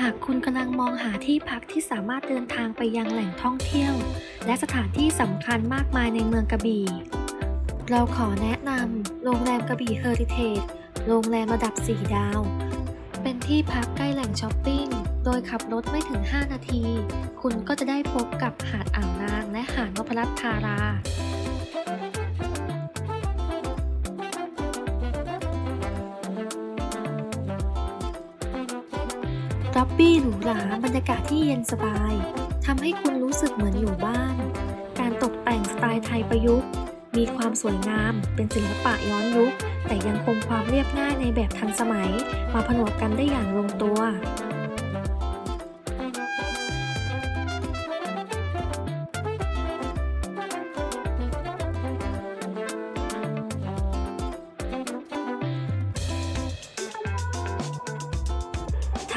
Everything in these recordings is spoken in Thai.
หากคุณกำลังมองหาที่พักที่สามารถเดินทางไปยังแหล่งท่องเที่ยว และสถานที่สำคัญมากมายในเมืองกระบี่ เราขอแนะนำโรงแรมกระบี่เฮอริเทจโรงแรมระดับ 4 ดาว เป็นที่พักใกล้แหล่งช้อปปิ้ง โดยขับรถไม่ถึง 5 นาที คุณก็จะได้พบกับหาดอ่าวนางและหาดนพรัตน์ธารา รับบี้หรูหราบรรยากาศที่เย็นสบายทำให้คุณรู้สึกเหมือนอยู่บ้าน การตกแต่งสไตล์ไทยประยุกต์ มีความสวยงาม เป็นศิลปะย้อนยุค แต่ยังคงความเรียบง่ายในแบบทันสมัย มาผนวกกันได้อย่างลงตัว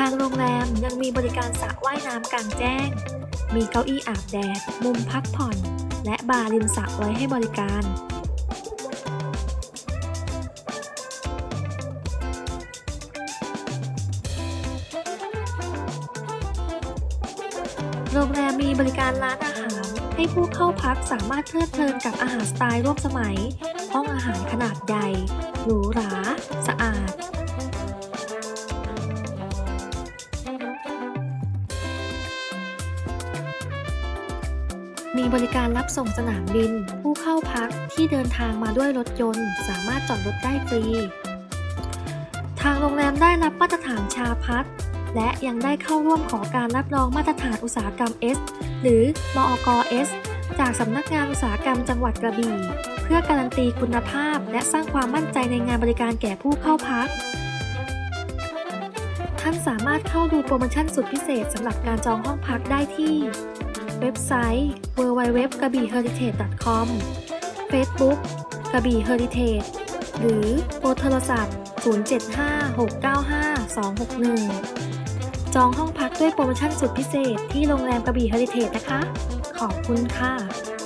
ทางโรงแรมยังมีบริการสระว่ายน้ำกลางแจ้ง มีเก้าอี้อาบแดด มุมพักผ่อน และบาร์ริมสระไว้ให้บริการ โรงแรมมีบริการร้านอาหาร ให้ผู้เข้าพักสามารถเพลิดเพลินกับอาหารสไตล์ร่วมสมัย ห้องอาหารขนาดใหญ่ หรูหรา สะอาด มีบริการรับส่งสนามบิน ผู้เข้าพักที่เดินทางมาด้วยรถยนต์ สามารถจอดรถได้ฟรี ทางโรงแรมได้รับมาตรฐานชาพัฒน์และยังได้เข้าร่วมขอการรับรองมาตรฐานอุตสาหกรรม S หรือมอกอ S จากสำนักงานอุตสาหกรรมจังหวัดกระบี่ เพื่อการันตีคุณภาพ และสร้างความมั่นใจในงานบริการแก่ผู้เข้าพัก ท่านสามารถเข้าดูโปรโมชั่นสุดพิเศษสำหรับการจองห้องพักได้ที่ เว็บไซต์ w w w g a b i h e r i t a g e c o m Facebook กระบี่ heritage หรือโทรโทรศัพท์ 075-695-261 จองห้องพักด้วยโปรโมชั่นสุดพิเศษที่โรงแรมกระบี่ heritage นะคะ ขอบคุณค่ะ